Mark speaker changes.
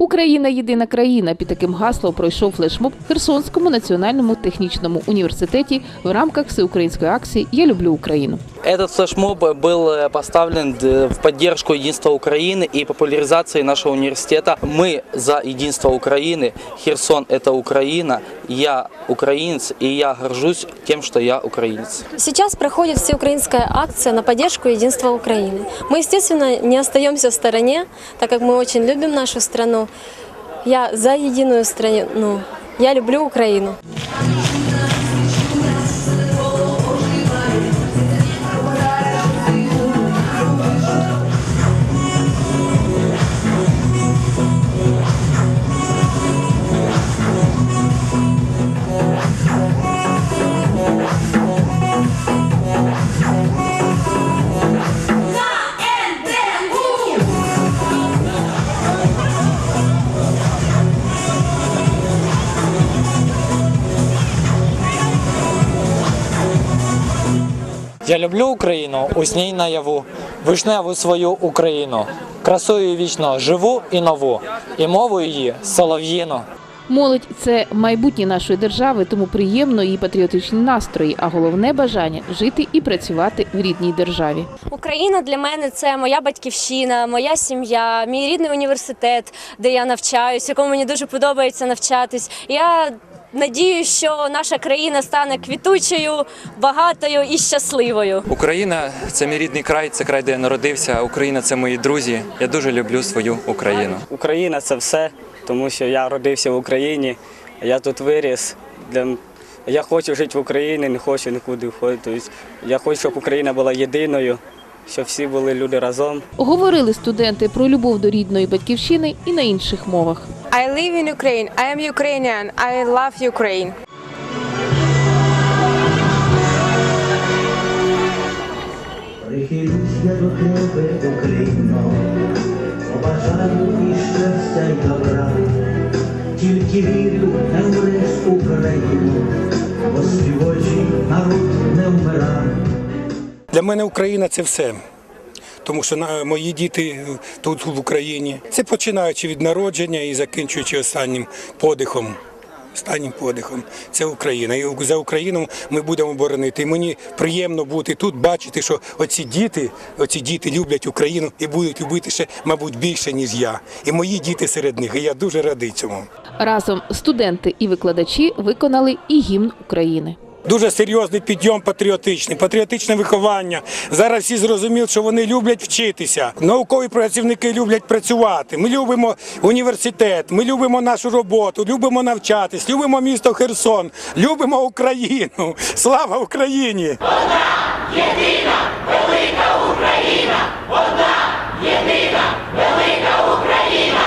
Speaker 1: Україна єдина країна. Під таким гаслом пройшов флешмоб в Херсонському національному технічному університеті в рамках всеукраїнської акції Я люблю Україну.
Speaker 2: Этот флешмоб был э, поставлен э, в поддержку единства Украины и популяризации нашего университета. Мы за единство Украины. Херсон – это Украина. Я украинец, и я горжусь тем, что я украинец.
Speaker 3: Сейчас проходит всеукраинская акция на поддержку единства Украины. Мы, естественно, не остаемся в стороне, так как мы очень любим нашу страну. Я за единую страну. Я люблю Украину.
Speaker 4: Я люблю Україну, усній наяву, вишневу свою Україну. Красою вічно живу і нову, і мову її солов'їну.
Speaker 1: Молодь це майбутнє нашої держави, тому приємно її патріотичні настрої, а головне бажання жити і працювати в рідній державі.
Speaker 3: Україна для мене це моя батьківщина, моя сім'я, мій рідний університет, де я навчаюсь, якому мені дуже подобається навчатись. Я надію, що наша країна стане квітучою, багатою і щасливою.
Speaker 5: Україна це мій рідний край, це край, де я народився. Україна це мої друзі. Я дуже люблю свою Україну.
Speaker 6: Україна це все, тому що я родився в Україні, я тут виріс. Для... Я хочу жити в Україні, не хочу нікуди входити. Тобто я хочу, щоб Україна була єдиною, щоб всі були люди разом.
Speaker 1: Говорили студенти про любов до рідної батьківщини і на інших мовах.
Speaker 7: I live in Ukraine. I am Ukrainian. I love Ukraine.
Speaker 8: Прихилюсь я до тебе, Україно, побажаю і щастя й добра, тільки вірю, не вмреш Україну, бо співочий народ не вмира.
Speaker 9: Для мене Україна це все. Тому що мої діти тут в Україні. Це починаючи від народження і закінчуючи останнім подихом. Останнім подихом це Україна. І за Україну ми будемо боронити. І мені приємно бути тут, бачити, що оці діти, оці діти люблять Україну і будуть любити ще, мабуть, більше, ніж я. І мої діти серед них. І я дуже радий цьому.
Speaker 1: Разом студенти і викладачі виконали і гімн України.
Speaker 9: Дуже серйозний підйом патріотичний, патріотичне виховання. Зараз всі зрозуміли, що вони люблять вчитися. Наукові працівники люблять працювати. Ми любимо університет, ми любимо нашу роботу, любимо навчатись, любимо місто Херсон, любимо Україну. Слава Україні!
Speaker 8: Одна єдина велика Україна! Одна єдина велика Україна!